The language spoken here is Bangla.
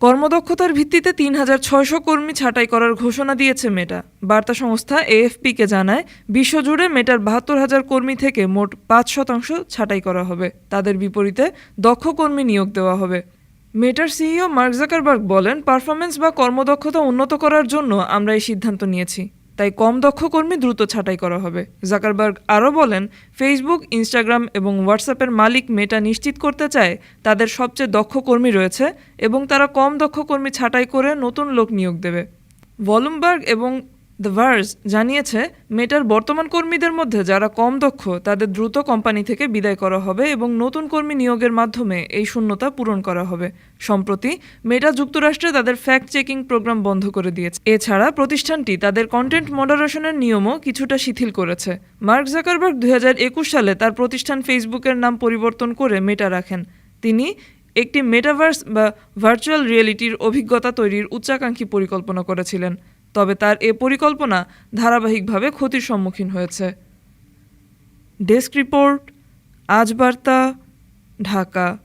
কর্মদক্ষতার ভিত্তিতে তিন হাজার ছয়শো কর্মী ছাঁটাই করার ঘোষণা দিয়েছে মেটা। বার্তা সংস্থা এএফপিকে জানায়, বিশ্বজুড়ে মেটার বাহাত্তর হাজার কর্মী থেকে মোট পাঁচ শতাংশ ছাঁটাই করা হবে। তাদের বিপরীতে দক্ষ কর্মী নিয়োগ দেওয়া হবে। মেটার সিইও মার্ক জাকারবার্গ বলেন পারফরমেন্স বা কর্মদক্ষতা উন্নত করার জন্য আমরা এই সিদ্ধান্ত নিয়েছি। তাই কম দক্ষ কর্মী দ্রুত ছাঁটাই করা হবে। জাকারবার্গ আরও বলেন ফেসবুক ইনস্টাগ্রাম এবং হোয়াটসঅ্যাপের মালিক মেটা নিশ্চিত করতে চায় তাদের সবচেয়ে দক্ষ কর্মী রয়েছে এবং তারা কম দক্ষ কর্মী ছাঁটাই করে নতুন লোক নিয়োগ দেবে। ভলুমবার্গ এবং দ্য ভার্স জানিয়েছে মেটার বর্তমান কর্মীদের মধ্যে যারা কম দক্ষ, তাদের দ্রুত কোম্পানি থেকে বিদায় করা হবে এবং নতুন কর্মী নিয়োগের মাধ্যমে এই শূন্যতা পূরণ করা হবে। সম্প্রতি মেটা যুক্তরাষ্ট্রে তাদের ফ্যাক্ট চেকিং প্রোগ্রাম বন্ধ করে দিয়েছে। এছাড়া, প্রতিষ্ঠানটি তাদের কন্টেন্ট মডারেশনের নিয়মও কিছুটা শিথিল করেছে। মার্ক জাকারবার্গ দু হাজার একুশ সালে তার প্রতিষ্ঠান ফেসবুকের নাম পরিবর্তন করে মেটা রাখেন। তিনি একটি মেটাভার্স বা ভার্চুয়াল রিয়েলিটির অভিজ্ঞতা তৈরির উচ্চাকাঙ্ক্ষী পরিকল্পনা করেছিলেন। তবে তার এ পরিকল্পনা ধারাবাহিকভাবে ক্ষতির সম্মুখীন হয়েছে। ডেস্ক রিপোর্ট আজ বার্তা ঢাকা।